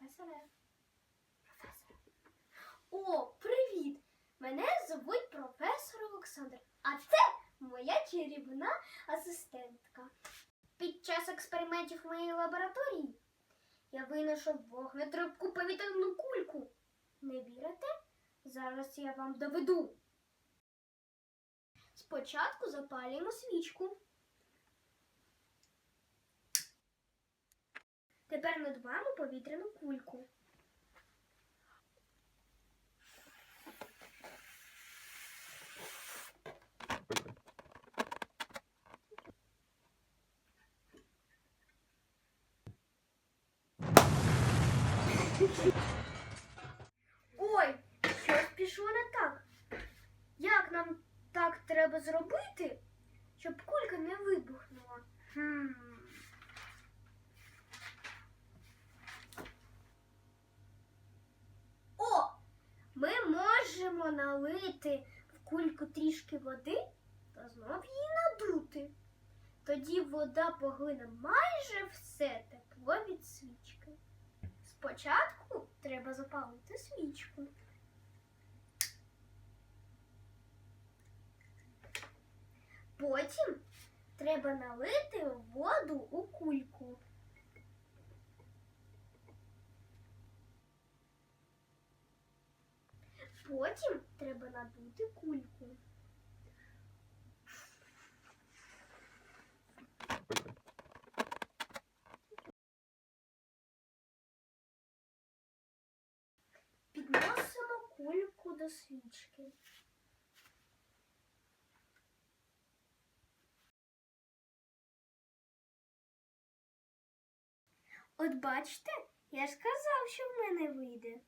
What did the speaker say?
Професоре. Професоре. О, привіт! Мене звуть професор Олександр, а це моя чарівна асистентка. Під час експериментів моїй лабораторії я винайшов вогнетрубку повітряну кульку. Не вірите? Зараз я вам доведу. Спочатку запалюємо свічку. Тепер надуваємо повітряну кульку. Ой, щось пішло не так. Як нам так треба зробити, щоб кулька не вибухнула? Хм. О! Ми можемо налити в кульку трішки води та знов її надути. Тоді вода поглине майже все тепло від свічки. Спочатку треба запалити свічку. Потім треба налити воду у кульку. Потім треба надути кульку. Підносимо кульку до свічки. От бачите, я ж сказав, що в мене вийде.